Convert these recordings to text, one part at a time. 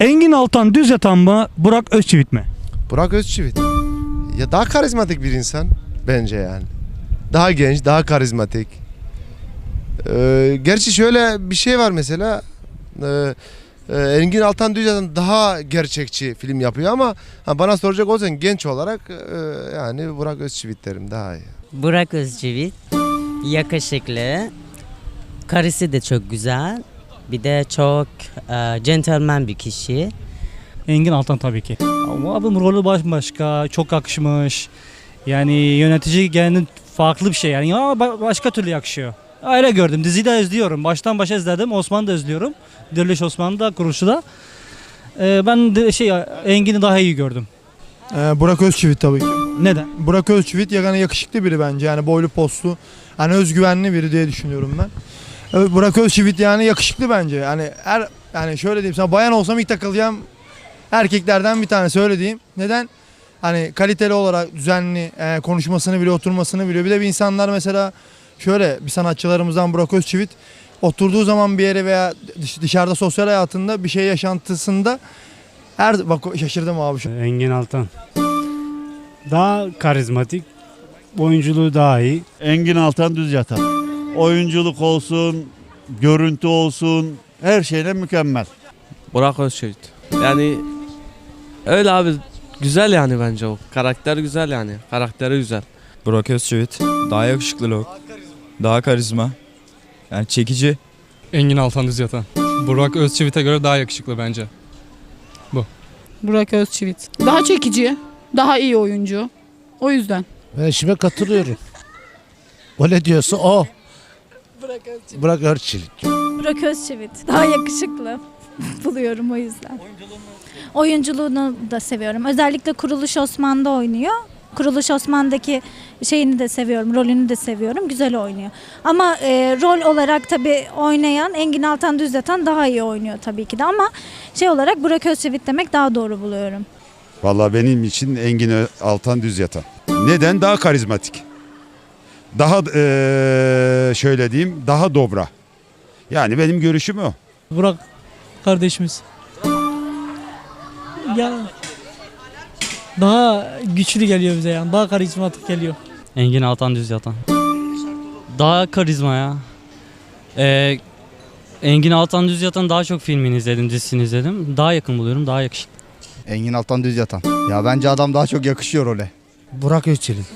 Engin Altan düz yatan mı? Burak Özçivit mi? Burak Özçivit. Ya daha karizmatik bir insan bence yani. Daha genç, daha karizmatik. Ee, gerçi şöyle bir şey var mesela. Ee, e, Engin Altan Düzce'den daha gerçekçi film yapıyor ama ha, bana soracak olsan genç olarak e, yani Burak Özçivit derim daha iyi. Burak Özçivit yakışıklı. Karısı da çok güzel. Bir de çok e, gentleman bir kişi. Engin Altan tabii ki. Ama abim rolü bambaşka, çok yakışmış. Yani yönetici kendin farklı bir şey yani. Ya ba- başka türlü yakışıyor. Öyle gördüm. Diziyi de izliyorum. Baştan başa izledim. Osman'ı da izliyorum. Diriliş Osman'ı da, Kuruluş'u da. Ee, ben de şey Engin'i daha iyi gördüm. Ee, Burak Özçivit tabii ki. Neden? Burak Özçivit yani yakışıklı biri bence. Yani boylu postlu. Hani özgüvenli biri diye düşünüyorum ben. Evet, Burak Özçivit yani yakışıklı bence. Yani her yani şöyle diyeyim sana bayan olsam ilk takılacağım erkeklerden bir tanesi öyle diyeyim. Neden? Hani kaliteli olarak düzenli e, konuşmasını biliyor, oturmasını biliyor. Bir de bir insanlar mesela şöyle bir sanatçılarımızdan Burak Özçivit oturduğu zaman bir yere veya dış- dışarıda sosyal hayatında bir şey yaşantısında her bak şaşırdım abi şu Engin Altan. Daha karizmatik. Oyunculuğu daha iyi. Engin Altan düz yatar. Oyunculuk olsun, görüntü olsun, her şeyle mükemmel. Burak Özçivit. Yani öyle abi güzel yani bence o. Karakter güzel yani. Karakteri güzel. Burak Özçivit. Daha yakışıklı Daha karizma. Yani çekici. Engin Altan Düz Yatan. Burak Özçivit'e göre daha yakışıklı bence. Burak Özçivit. Daha çekici, daha iyi oyuncu. O yüzden. Ben eşime katılıyorum. O ne diyorsa o. Burak Özçivit. Burak Özçivit. Daha yakışıklı buluyorum o yüzden. Oyunculuğunu da seviyorum. Özellikle Kuruluş Osman'da oynuyor. Kuruluş Osman'daki şeyini de seviyorum, rolünü de seviyorum. Güzel oynuyor. Ama e, rol olarak tabii oynayan Engin Altan Düzdatan daha iyi oynuyor tabii ki de ama şey olarak Burak Özçivit demek daha doğru buluyorum. Vallahi benim için Engin Altan düz yatan. Neden? Daha karizmatik. Daha eee, şöyle diyeyim, daha dobra. Yani benim görüşüm o. Burak kardeşimiz. Ya daha güçlü geliyor bize yani. Daha karizmatik geliyor. Engin Altan Düz Yatan. Daha karizma ya. Ee, Engin Altan Düz Yatan daha çok filmini izledim, dizisini izledim. Daha yakın buluyorum, daha yakışıklı. Engin Altan Düz Yatan. Ya bence adam daha çok yakışıyor role. Burak Özçivit.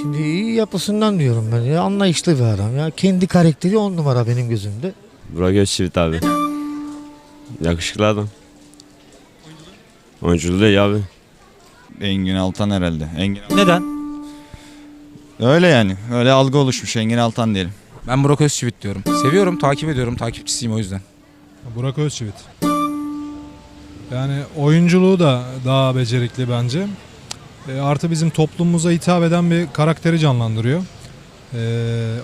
Şimdi iyi yapısından diyorum ben ya. Anlayışlı bir adam ya. Kendi karakteri on numara benim gözümde. Burak Özçivit abi. Yakışıklı adam. Oyunculuğu da iyi abi. Engin Altan herhalde. Engin Neden? Öyle yani. Öyle algı oluşmuş Engin Altan diyelim. Ben Burak Özçivit diyorum. Seviyorum, takip ediyorum. Takipçisiyim o yüzden. Burak Özçivit. Yani oyunculuğu da daha becerikli bence. E, artı bizim toplumumuza hitap eden bir karakteri canlandırıyor. E,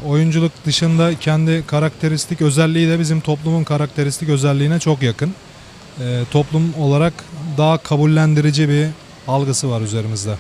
oyunculuk dışında kendi karakteristik özelliği de bizim toplumun karakteristik özelliğine çok yakın. E, toplum olarak daha kabullendirici bir algısı var üzerimizde.